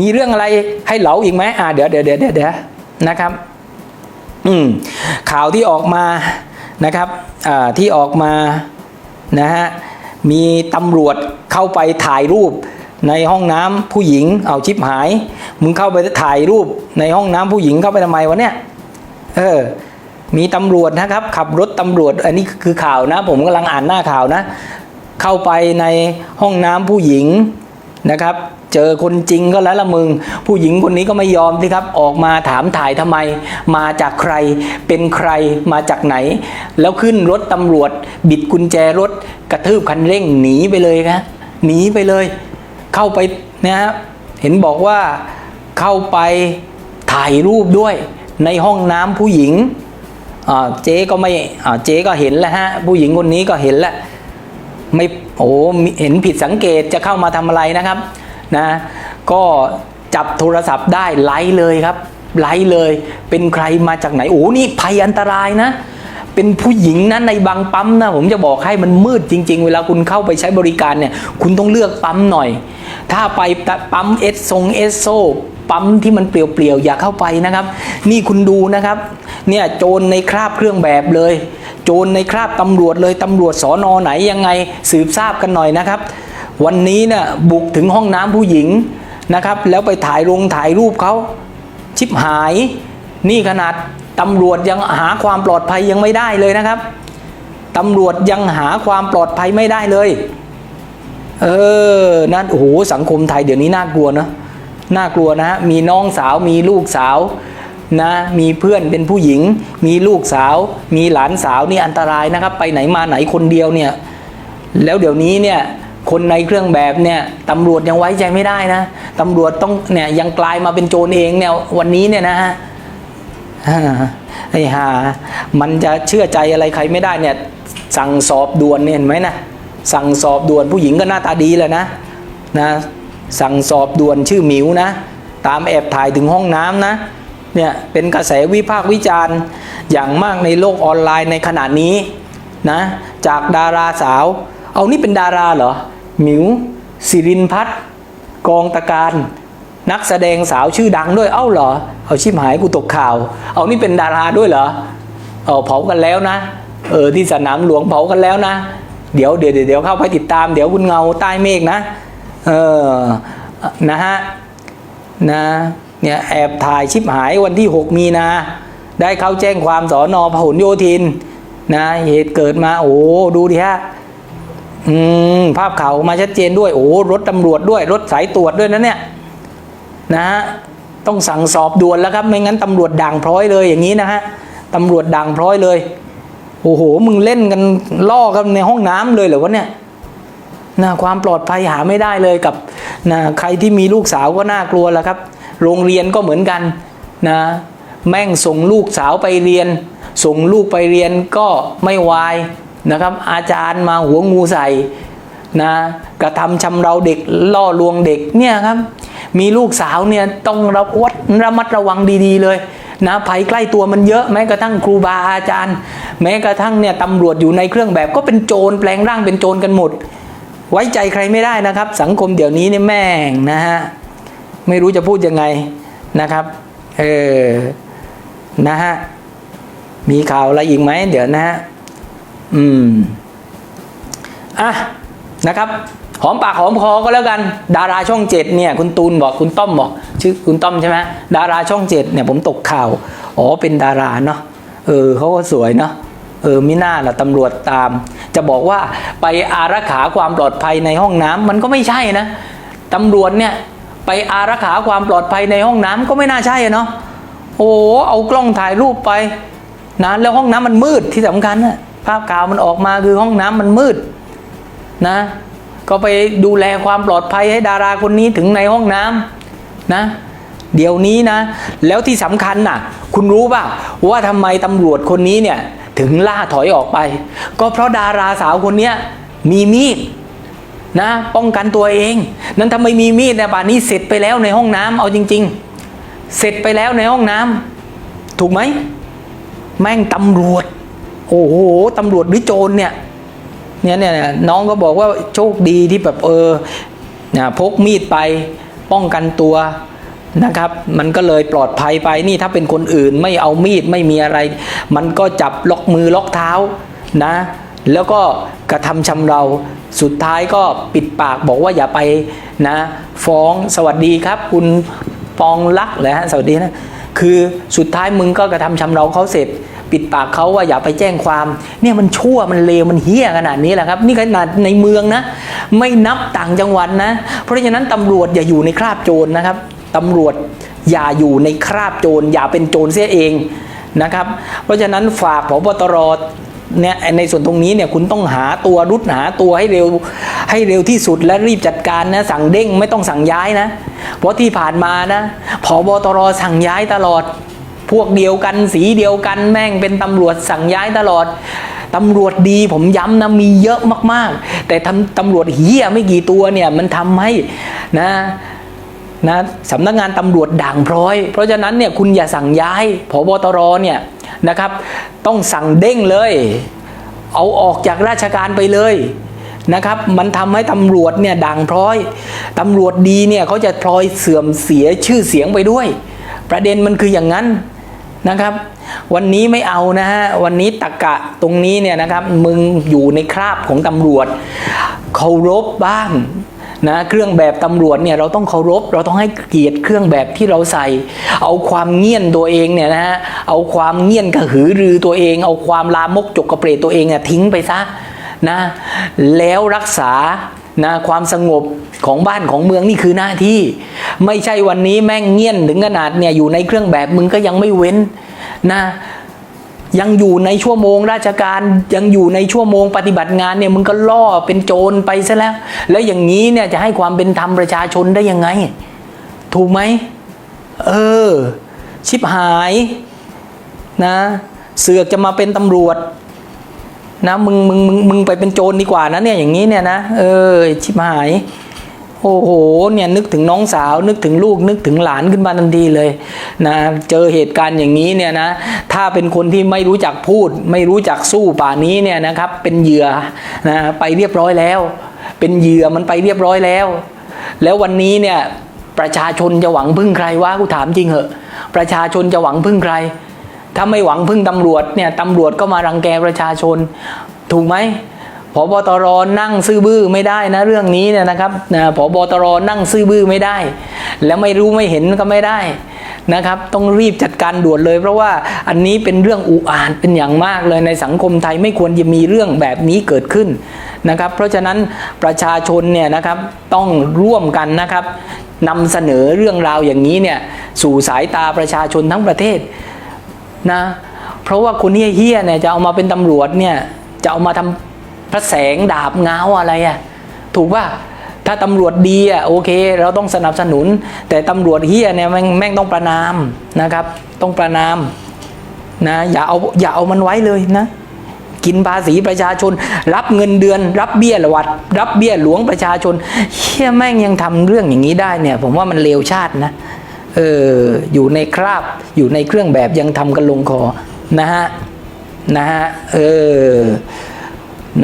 มีเรื่องอะไรให้เหลาอีกไหมอ่าเดี๋ยวเดี๋ยวเดี๋ยวเดี๋ยวเดี๋ยวนะครับ อืมข่าวที่ออกมานะครับอ่าที่ออกมานะฮะมีตำรวจเข้าไปถ่ายรูปในห้องน้ำผู้หญิงเอาชิปหาย มึงเข้าไปถ่ายรูปในห้องน้ำผู้หญิงเข้าไปทำไมวะเนี่ยเออมีตำรวจนะครับ ขับรถตำรวจ อันนี้คือข่าวนะ ผมกำลังอ่านหน้าข่าวนะ เข้าไปในห้องน้ำผู้หญิง นะครับ เจอคนจริงก็แล้วละมึง ผู้หญิงคนนี้ก็ไม่ยอมสิครับ ออกมาถามถ่ายทำไม มาจากใคร เป็นใคร มาจากไหน แล้วขึ้นรถตำรวจ บิดกุญแจรถ กระทืบคันเร่งหนีไปเลยครับหนีไปเลย เข้าไปนะฮะเห็นบอกว่าเข้าไปถ่ายรูปด้วยในห้องน้ำผู้หญิงเจ๊ก็ไม่เจ๊ก็เห็นแล้วฮะผู้หญิงคนนี้ก็เห็นแล้ว ไม่โอ้เห็นผิดสังเกตจะเข้ามาทำอะไรนะครับนะก็จับโทรศัพท์ได้ไลฟ์เลยครับไลฟ์เลยเป็นใครมาจากไหนโอ้นี่ภัยอันตรายนะ เป็นผู้หญิงนะในบางปั๊มนะผมจะบอกให้มันมืดจริง ๆ เวลาคุณเข้าไปใช้บริการเนี่ยคุณต้องเลือกปั๊มหน่อย ถ้าไปปั๊มเอสทรงเอสโซปั๊มที่มันเปลี่ยวๆอย่าเข้าไปนะครับ นี่คุณดูนะครับ เนี่ยโจรในคราบเครื่องแบบเลย โจรในคราบตำรวจเลยตำรวจสอนอไหนยังไงสืบทราบกันหน่อยนะครับ วันนี้เนี่ยบุกถึงห้องน้ำผู้หญิงนะครับ แล้วไปถ่ายลงถ่ายรูปเขาชิบหาย นี่ขนาดตำรวจยังหาความปลอดภัยยังไม่ได้เลยนะครับตำรวจยังหาความปลอดภัยไม่ได้เลย เออนั่นโอ้โหสังคมไทยเดี๋ยวนี้น่ากลัวเนอะน่ากลัวนะฮะมีน้องสาวมีลูกสาวนะมีเพื่อนเป็นผู้หญิง มีลูกสาว มีหลานสาวนี่อันตรายนะครับ ไปไหนมาไหนคนเดียวเนี่ยแล้วเดี๋ยวนี้เนี่ยคนในเครื่องแบบเนี่ยตำรวจยังไว้ใจไม่ได้นะตำรวจต้องเนี่ยยังกลายมาเป็นโจรเองเนี่ยวันนี้เนี่ยนะฮะไอ้ห่ามันจะเชื่อใจอะไรใครไม่ได้เนี่ยสั่งสอบด่วนเนี่ยเห็นไหมนะ สั่งสอบด่วนผู้หญิงก็หน้าตาดีแหละนะนะสั่งสอบด่วนชื่อหมิวนะ ตามแอบถ่ายถึงห้องน้ำนะเนี่ยเป็นกระแสวิพากษ์วิจารณ์อย่างมากในโลกออนไลน์ในขณะนี้นะจากดาราสาว เอานี่เป็นดาราเหรอหมิวสิรินพัฒน์กองตะการนักแสดงสาวชื่อดังด้วยเอ้าเหรอ เอาชิบหายกูตกข่าว เอานี่เป็นดาราด้วยเหรอ เอาเผากันแล้วนะ เออที่สนามหลวงเผากันแล้วนะ เดี๋ยวเดี๋ยวเดี๋ยวเข้าไปติดตาม เดี๋ยวคุณเงาใต้เมฆนะ เออ นะฮะ นะ เนี่ยแอบถ่ายชิบหายวันที่ 6 มีนา ได้เข้าแจ้งความสอนอพหลโยธิน นะ เหตุเกิดมา โอ้ ดูดิฮะ อืม ภาพข่าวมาชัดเจนด้วย โอ้ รถตำรวจด้วย รถสายตรวจด้วยนะเนี่ย นะฮะ ต้องสั่งสอบด่วนแล้วครับ ไม่งั้นตำรวจด่างพร้อยเลยอย่างนี้นะฮะตำรวจด่างพร้อยเลย โอ้โห มึงเล่นกันล่อกันในห้องน้ำเลยเหรอวะเนี่ยนะความปลอดภัยหาไม่ได้เลยกับนะใครที่มีลูกสาวก็น่ากลัวแล้วครับ โรงเรียนก็เหมือนกันนะแม่งส่งลูกสาวไปเรียน ส่งลูกไปเรียนก็ไม่วายนะครับ อาจารย์มาหัวงูใส่นะกระทำชำเราเด็กล่อลวงเด็กเนี่ยครับ มีลูกสาวเนี่ยต้องระวัดระมัดระวังดีๆเลย นะภัยใกล้ตัวมันเยอะแม้กระทั่งครูบาอาจารย์ แม้กระทั่งเนี่ยตำรวจอยู่ในเครื่องแบบก็เป็นโจรแปลงร่างเป็นโจรกันหมด ไว้ใจใครไม่ได้นะครับ สังคมเดี๋ยวนี้เนี่ยแม่งนะฮะไม่รู้จะพูดยังไงนะครับเออนะฮะมีข่าวอะไรอีกไหมเดี๋ยวนะฮะอืมอะนะครับ หอมปากหอมคอก็แล้วกัน ดาราช่องเจ็ดเนี่ยคุณตูนบอกคุณต้อมบอกชื่อคุณต้อมใช่ไหมดาราช่องเจ็ดเนี่ยผมตกข่าวอ๋อเป็นดาราเนาะเออเขาก็สวยเนาะเออมิน่าล่ะตำรวจตาม จะบอกว่าไปอารักขาความปลอดภัยในห้องน้ำมันก็ไม่ใช่นะตำรวจเนี่ยไปอารักขาความปลอดภัยในห้องน้ำก็ไม่น่าใช่เนาะโอ้เอากล้องถ่ายรูปไปนะแล้วห้องน้ำมันมืดที่สำคัญนะภาพข่าวมันออกมาคือห้องน้ำมันมืดนะ ก็ไปดูแลความปลอดภัยให้ดาราคนนี้ถึงในห้องน้ำนะ เดี๋ยวนี้นะ แล้วที่สำคัญน่ะ คุณรู้ป่ะว่าทำไมตำรวจคนนี้เนี่ยถึงล่าถอยออกไป ก็เพราะดาราสาวคนนี้มีมีดนะ ป้องกันตัวเอง นั้นถ้าไมมีมีดเนี่ยป่านนี้เสร็จไปแล้วในห้องน้ำเอาจริง ๆ เสร็จไปแล้วในห้องน้ำถูกไหมแม่งตำรวจ โอ้โหตำรวจหรือโจรเนี่ย เนี่ยเนี่ยน้องก็บอกว่าโชคดีที่แบบเออนะพกมีดไปป้องกันตัวนะครับ มันก็เลยปลอดภัยไปนี่ถ้าเป็นคนอื่นไม่เอามีดไม่มีอะไร มันก็จับล็อกมือล็อกเท้านะ แล้วก็กระทำชำเราสุดท้ายก็ปิดปากบอกว่าอย่าไปนะ ฟ้องสวัสดีครับ คุณปองลักษ์เลยฮะสวัสดีนะคือสุดท้ายมึงก็กระทำชำเราเขาเสร็จ ปิดปากเขาว่าอย่าไปแจ้งความเนี่ยมันชั่วมันเลวมันเฮี้ยขนาดนี้แหละครับ นี่ขนาดในเมืองนะ ไม่นับต่างจังหวัดนะ เพราะฉะนั้นตำรวจอย่าอยู่ในคราบโจรนะครับตำรวจอย่าอยู่ในคราบโจรอย่าเป็นโจรเสียเองนะครับ เพราะฉะนั้นฝากผบตรเนี่ยในส่วนตรงนี้เนี่ยคุณต้องหาตัวรุดหาตัวให้เร็วให้เร็วที่สุดและรีบจัดการนะสั่งเด้งไม่ต้องสั่งย้ายนะ เพราะที่ผ่านมานะผบตรสั่งย้ายตลอด พวกเดียวกันสีเดียวกันแม่งเป็นตำรวจสั่งย้ายตลอดตำรวจดีผมย้ำนะมีเยอะมาก ๆ แต่ทำตำรวจเฮี้ยไม่กี่ตัวเนี่ยมันทำให้นะนะสำนักงานตำรวจด่างพร้อย เพราะฉะนั้นเนี่ยคุณอย่าสั่งย้ายผบตรเนี่ยนะครับ ต้องสั่งเด้งเลย เอาออกจากราชการไปเลยนะครับ มันทำให้ตำรวจเนี่ยด่างพร้อยตำรวจดีเนี่ยเขาจะพลอยเสื่อมเสียชื่อเสียงไปด้วย ประเด็นมันคืออย่างนั้น นะครับ วันนี้ไม่เอานะฮะวันนี้ตะกะตรงนี้เนี่ยนะครับมึงอยู่ในคราบของตำรวจเคารพบ้างนะเครื่องแบบตำรวจเนี่ยเราต้องเคารพ เราต้องให้เกียรติเครื่องแบบที่เราใส่ เอาความเงียนตัวเองเนี่ยนะฮะเอาความเงียนกระหือรือตัวเอง เอาความลามกจกกระเปรตตัวเองเนี่ยทิ้งไปซะนะแล้วรักษานะความสงบของบ้านของเมืองนี่คือหน้าที่ ไม่ใช่วันนี้แม่งเงียนถึงขนาดเนี่ยอยู่ในเครื่องแบบมึงก็ยังไม่เว้นนะยังอยู่ในชั่วโมงราชการยังอยู่ในชั่วโมงปฏิบัติงานเนี่ยมึงก็ล่อเป็นโจรไปซะแล้ว แล้วอย่างนี้เนี่ยจะให้ความเป็นธรรมประชาชนได้ยังไง ถูกไหมเออ ชิบหายนะ เสือกจะมาเป็นตำรวจนะมึงมึงมึงมึงไปเป็นโจรดีกว่านะเนี่ยอย่างนี้เนี่ยนะเออชิบหาย โอ้โหเนี่ยนึกถึงน้องสาว นึกถึงลูกนึกถึงหลานขึ้นมาทันทีเลยนะเจอเหตุการณ์อย่างนี้เนี่ยนะถ้าเป็นคนที่ไม่รู้จักพูด ไม่รู้จักสู้ป่านี้เนี่ยนะครับ เป็นเหยื่อนะไปเรียบร้อยแล้ว เป็นเหยื่อมันไปเรียบร้อยแล้ว แล้ววันนี้เนี่ยประชาชนจะหวังพึ่งใครวะกูถามจริงเหอะ ประชาชนจะหวังพึ่งใคร ถ้าไม่หวังพึ่งตำรวจเนี่ยตำรวจก็มารังแกประชาชน ถูกไหม พบตรนั่งซื่อบื้อไม่ได้นะเรื่องนี้เนี่ยนะครับนะพบตรนั่งซื่อบื้อไม่ได้ แล้วไม่รู้ไม่เห็นก็ไม่ได้นะครับ ต้องรีบจัดการด่วนเลย เพราะว่าอันนี้เป็นเรื่องอุอาจเป็นอย่างมากเลยในสังคมไทยไม่ควรจะมีเรื่องแบบนี้เกิดขึ้นนะครับ เพราะฉะนั้นประชาชนเนี่ยนะครับต้องร่วมกันนะครับนำเสนอเรื่องราวอย่างนี้เนี่ยสู่สายตาประชาชนทั้งประเทศนะเพราะว่าคนเฮี้ยๆเนี่ยจะเอามาเป็นตำรวจเนี่ยจะเอามาทำ พระแสงดาบเงาอะไรอะ่ะถูกป่ะถ้าตำรวจดีอะโอเค เราต้องสนับสนุน แต่ตำรวจเฮียเนี่ยแม่งแม่งต้องประนามนะครับ ต้องประนามนะอย่าเอาอย่าเอามันไว้เลยนะ กินภาษีประชาชน รับเงินเดือน รับเบี้ยหวัด รับเบี้ยหลวงประชาชนเฮียแม่งยังทำเรื่องอย่างนี้ได้เนี่ย ผมว่ามันเลวชาตินะเอออยู่ในคราบอยู่ในเครื่องแบบยังทำกันลงคอนะฮะนะฮะเออ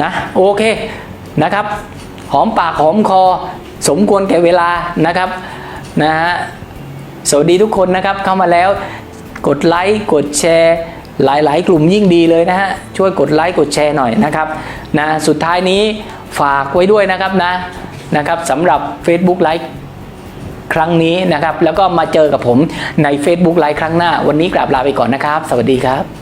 นะโอเคนะครับ หอมปากหอมคอ สมควรแก่เวลานะครับนะฮะสวัสดีทุกคนนะครับเข้ามาแล้วกดไลค์กดแชร์หลายๆ กลุ่มยิ่งดีเลยนะฮะช่วยกดไลค์กดแชร์หน่อยนะครับนะสุดท้ายนี้ฝากไว้ด้วยนะครับนะนะครับสำหรับ Facebook ไลฟ์ครั้งนี้นะครับ แล้วก็มาเจอกับผมใน Facebook ไลฟ์ครั้งหน้า วันนี้กราบลาไปก่อนนะครับ สวัสดีครับ